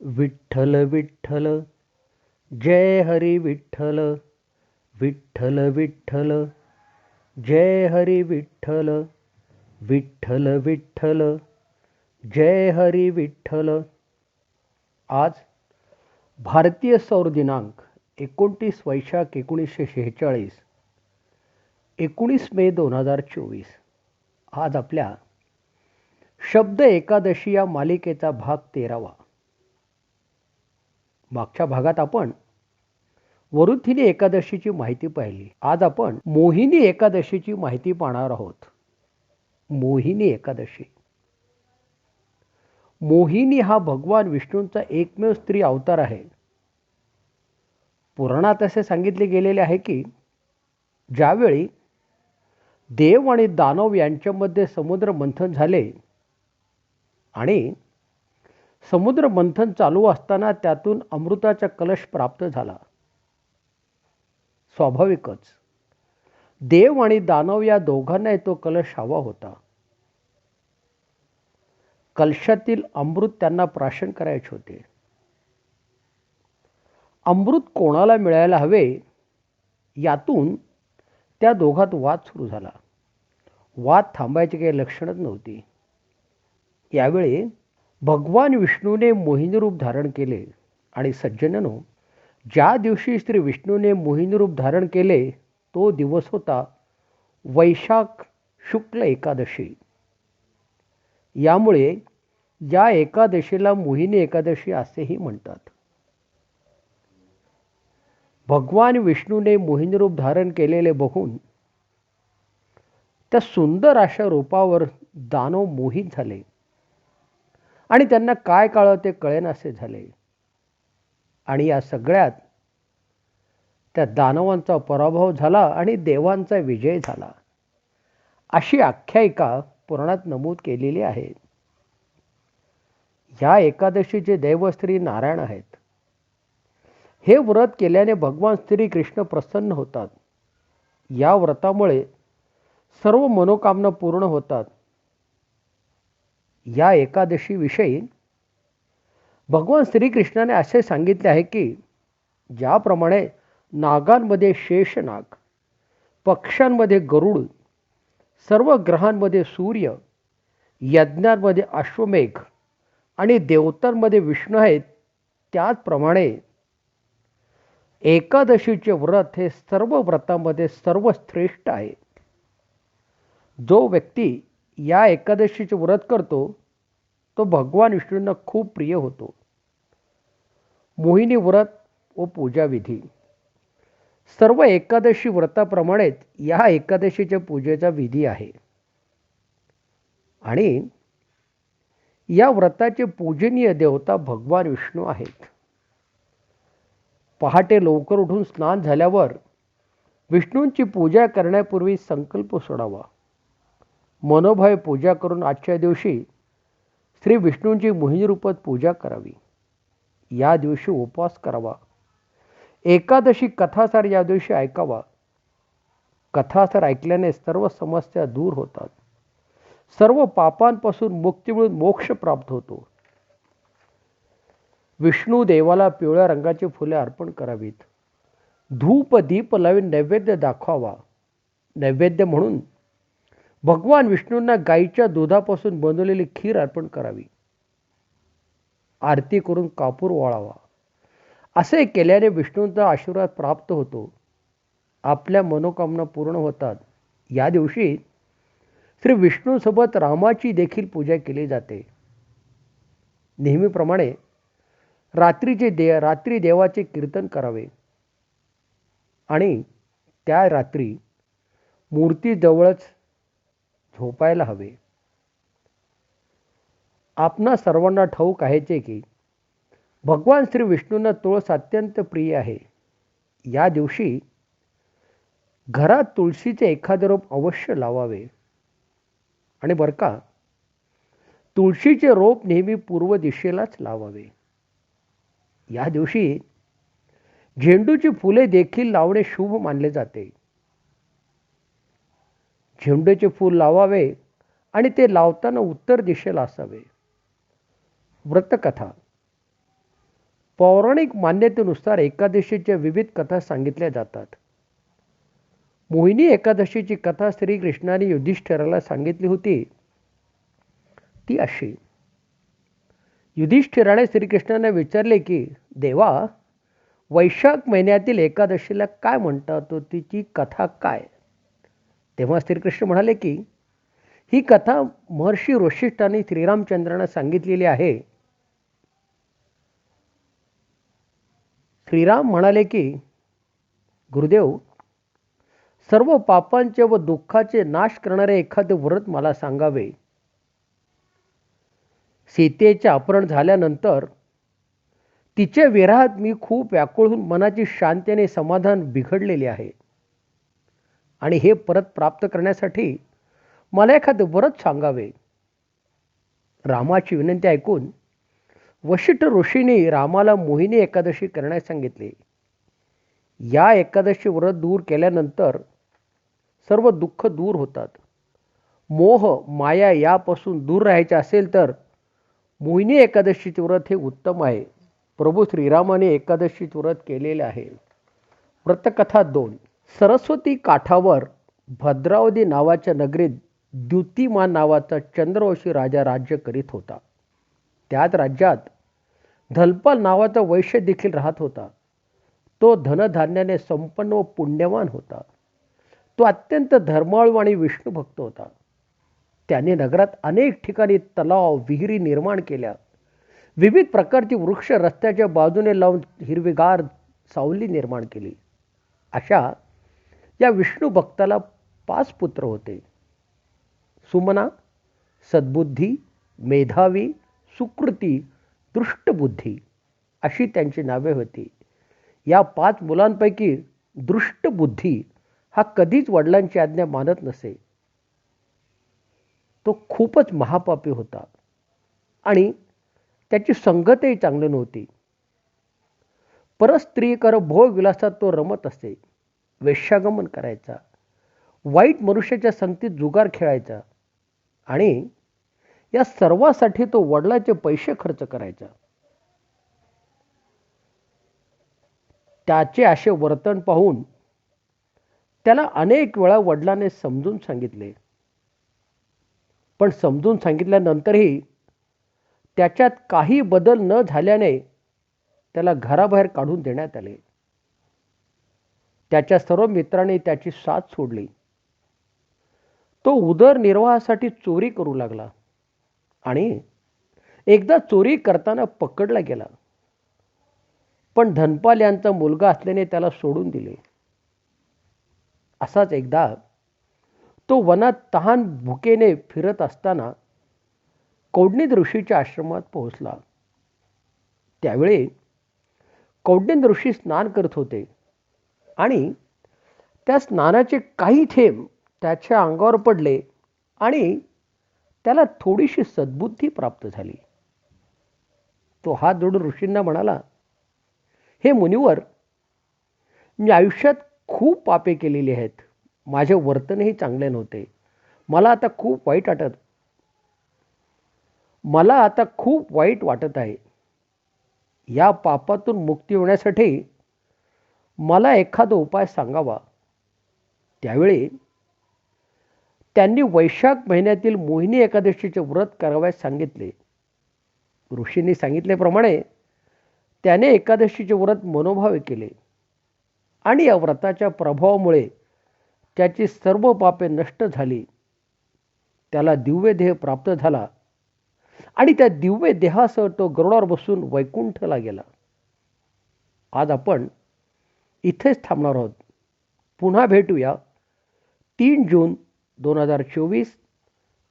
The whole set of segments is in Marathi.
विठ्ठल विठ्ठल जय हरी विठ्ठल विठ्ठल विठ्ठल जय हरी विठ्ठल विठ्ठल विठ्ठल जय हरी विठ्ठल. आज भारतीय सौर दिनांक एकोणतीस वैशाख एकोणीसशे शेहेचाळीस एकोणीस मे दोन हजार चोवीस. आज आपल्या शब्द एकादशी या मालिकेचा भाग तेरावा. मागच्या भागात आपण वरुथिनी एकादशीची माहिती पाहिली. आज आपण मोहिनी एकादशीची माहिती पाहणार आहोत. मोहिनी एकादशी. मोहिनी हा भगवान विष्णूंचा एकमेव स्त्री अवतार आहे. पुराणात असे सांगितले गेलेले आहे की ज्यावेळी देव आणि दानव यांच्यामध्ये समुद्र मंथन झाले आणि समुद्र मंथन चालू असताना त्यातून अमृताचा कलश प्राप्त झाला. स्वाभाविकच. देव आणि दानव या दोघांनाही तो कलश हवा होता. कलशातील अमृत त्यांना प्राशन करायचे होते. अमृत कोणाला मिळायला हवे? यातून त्या दोघात वाद सुरू झाला. वाद थांबायची काही लक्षणच नव्हती. यावेळी भगवान विष्णूने मोहिनी रूप धारण केले आणि सज्जननो ज्या दिवशी श्री विष्णूने मोहिनी रूप धारण केले तो दिवस होता वैशाख शुक्ल एकादशी. यामुळे या एकादशीला मोहिनी एकादशी असेही म्हणतात. भगवान विष्णूने मोहिनी रूप धारण केलेले बघून त्या सुंदर अशा रूपावर दानव मोहित झाले. आणि त्यांना काय काळ ते कळेनासे झाले. आणि या सगळ्यात त्या दानवांचा पराभव झाला आणि देवांचा विजय झाला. अशी आख्यायिका पुराणात नमूद केलेली आहे. या एकादशीचे देवस्त्री नारायण आहेत. हे व्रत केल्याने भगवान श्री कृष्ण प्रसन्न होतात. या व्रतामुळे सर्व मनोकामना पूर्ण होतात. या एकादशीविषयी भगवान श्रीकृष्णाने असे सांगितले आहे की ज्याप्रमाणे नागांमध्ये शेषनाग पक्ष्यांमध्ये गरुड सर्व ग्रहांमध्ये सूर्य यज्ञांमध्ये अश्वमेघ आणि देवतांमध्ये विष्णू आहेत त्याचप्रमाणे एकादशीचे व्रत हे सर्व व्रतामध्ये सर्वश्रेष्ठ आहे. जो व्यक्ती या एकादशीचे व्रत करतो तो भगवान विष्णूंना खूप प्रिय होतो. मोहिनी व्रत व पूजाविधी सर्व एकादशी व्रताप्रमाणेच या एकादशीच्या पूजेचा विधी आहे. आणि या व्रताचे पूजनीय देवता भगवान विष्णू आहेत. पहाटे लवकर उठून स्नान झाल्यावर विष्णूंची पूजा करण्यापूर्वी संकल्प सोडावा. मनोभावे पूजा करून आजच्या दिवशी श्री विष्णूंची मोहिनी रूपात पूजा करावी. या दिवशी उपवास करावा. एकादशी कथासार या दिवशी ऐकावा. कथासार ऐकल्याने सर्व समस्या दूर होतात. सर्व पापांपासून मुक्ती मिळून मोक्ष प्राप्त होतो. विष्णू देवाला पिवळ्या रंगाची फुले अर्पण करावीत. धूप दीप लावून नैवेद्य दाखवावा. नैवेद्य म्हणून भगवान विष्णूंना गाईच्या दुधापासून बनवलेली खीर अर्पण करावी. आरती करून कापूर वाळावा असे केल्याने विष्णूंचा आशीर्वाद प्राप्त होतो. आपल्या मनोकामना पूर्ण होतात. या दिवशी श्री विष्णूसोबत रामाची देखील पूजा केली जाते. नेहमीप्रमाणे रात्रीचे दे रात्री देवाचे कीर्तन करावे. आणि त्या रात्री मूर्तीजवळच झोपायला हवे. आपणा सर्वांना ठाऊक आहेचे की भगवान श्री विष्णूंना तुळस अत्यंत प्रिय आहे. या दिवशी घरात तुळशीचे एखादे रोप अवश्य लावावे. आणि बरं का तुळशीचे रोप नेहमी पूर्व दिशेलाच लावावे. या दिवशी झेंडूची फुले देखील लावणे शुभ मानले जाते. झेंडूचे फूल लावावे आणि ते लावताना उत्तर दिशेला असावे. व्रतकथा पौराणिक मान्यतेनुसार एकादशीच्या विविध कथा सांगितल्या जातात. मोहिनी एकादशीची कथा श्रीकृष्णाने युधिष्ठिराला सांगितली होती. ती अशी. युधिष्ठिराने श्रीकृष्णाने विचारले की देवा वैशाख महिन्यातील एकादशीला काय म्हणतात तिची कथा काय? तेव्हा श्रीकृष्ण म्हणाले की ही कथा महर्षी वशिष्ठांनी श्रीरामचंद्रांना सांगितलेली आहे. श्रीराम म्हणाले की गुरुदेव सर्व पापांचे व दुःखाचे नाश करणारे एखादे व्रत मला सांगावे. सीतेचे अपहरण झाल्यानंतर तिच्या विरहात मी खूप व्याकुळून मनाची शांतीने समाधान बिघडलेले आहे. आणि हे परत प्राप्त करण्यासाठी मला एखादं व्रत सांगावे. रामाची विनंती ऐकून वशिष्ठ ऋषीने रामाला मोहिनी एकादशी करण्यास सांगितले. या एकादशी व्रत दूर केल्यानंतर सर्व दुःख दूर होतात. मोह माया यापासून दूर राहायचे असेल तर मोहिनी एकादशीचे व्रत हे उत्तम आहे. प्रभू श्रीरामाने एकादशीचे व्रत केलेले आहे. व्रतकथा दोन. सरस्वती काठावर भद्रावती नावाच्या नगरीत द्युतिमान नावाचा चंद्रवंशी राजा राज्य करीत होता. त्याच राज्यात धलपाल नावाचा वैश्य देखील राहत होता. तो धनधान्याने संपन्न व पुण्यवान होता. तो अत्यंत धर्माळू आणि विष्णुभक्त होता. त्याने नगरात अनेक ठिकाणी तलाव विहिरी निर्माण केल्या. विविध प्रकारची वृक्ष रस्त्याच्या बाजूने लावून हिरवीगार सावली निर्माण केली. अशा या विष्णू भक्ताला पाच पुत्र होते. सुमना सद्बुद्धी मेधावी सुकृती दृष्टबुद्धी अशी त्यांची नावे होती. या पाच मुलांपैकी दृष्टबुद्धी हा कधीच वडिलांची आज्ञा मानत नसे. तो खूपच महापापी होता आणि त्याची संगतही चांगली नव्हती. परस्त्रीकर भोग विलासात तो रमत असे. वेश्यागमन करायचा. वाईट मनुष्याच्या संगतीत जुगार खेळायचा आणि या सर्वासाठी तो वडिलाचे पैसे खर्च करायचा. त्याचे असे वर्तन पाहून त्याला अनेक वेळा वडिलाने समजून सांगितले. पण समजून सांगितल्यानंतरही त्याच्यात काही बदल न झाल्याने त्याला घराबाहेर काढून देण्यात आले. त्याच्या सर्व मित्रांनी त्याची साथ सोडली. तो उदरनिर्वाहासाठी चोरी करू लागला आणि एकदा चोरी करताना पकडला गेला. पण धनपाल यांचा मुलगा असल्याने त्याला सोडून दिले. असाच एकदा तो वनात तहान भुकेने फिरत असताना कौडनिद ऋषीच्या आश्रमात पोहोचला. त्यावेळी कौडनिद ऋषी स्नान करत होते. आणि त्या स्नानाचे काही थेंब त्याच्या अंगावर पडले आणि त्याला थोडीशी सद्बुद्धी प्राप्त झाली. तो हात जोडून ऋषींना म्हणाला हे मुनिवर मी आयुष्यात खूप पापे केलेली आहेत. माझे वर्तनही चांगले नव्हते. मला आता खूप वाईट वाटत मला आता खूप वाईट वाटत आहे. या पापातून मुक्ती होण्यासाठी मला एखादा उपाय सांगावा? त्यावेळी त्यांनी वैशाख महिन्यातील मोहिनी एकादशीचे व्रत करावयास सांगितले. ऋषींनी सांगितल्याप्रमाणे त्याने एकादशीचे व्रत मनोभावे केले आणि या व्रताच्या प्रभावामुळे त्याची सर्व पापे नष्ट झाली. त्याला दिव्य देह प्राप्त झाला आणि त्या दिव्य देहासह तो गरुडावर बसून वैकुंठला गेला. आज आपण इथेच थांबणार आहोत पुन्हा भेटूया तीन जून दोन हजार चोवीस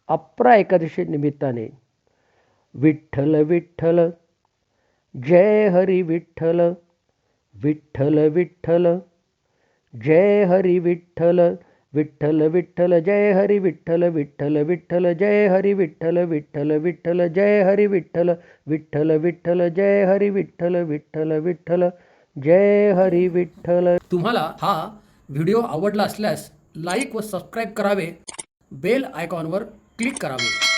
अप्रा एकादशी निमित्ताने विठ्ठल विठ्ठल जय हरी विठ्ठल विठ्ठल विठ्ठल जय हरी विठ्ठल विठ्ठल विठ्ठल जय हरी विठ्ठल विठ्ठल विठ्ठल जय हरी विठ्ठल विठ्ठल विठ्ठल जय हरी विठ्ठल विठ्ठल विठ्ठल जय हरी विठ्ठल विठ्ठल विठ्ठल जय हरी विठ्ठल. तुम्हाला हा व्हिडिओ आवडला असल्यास लाईक व सबस्क्राईब करावे. बेल आयकॉनवर क्लिक करावे.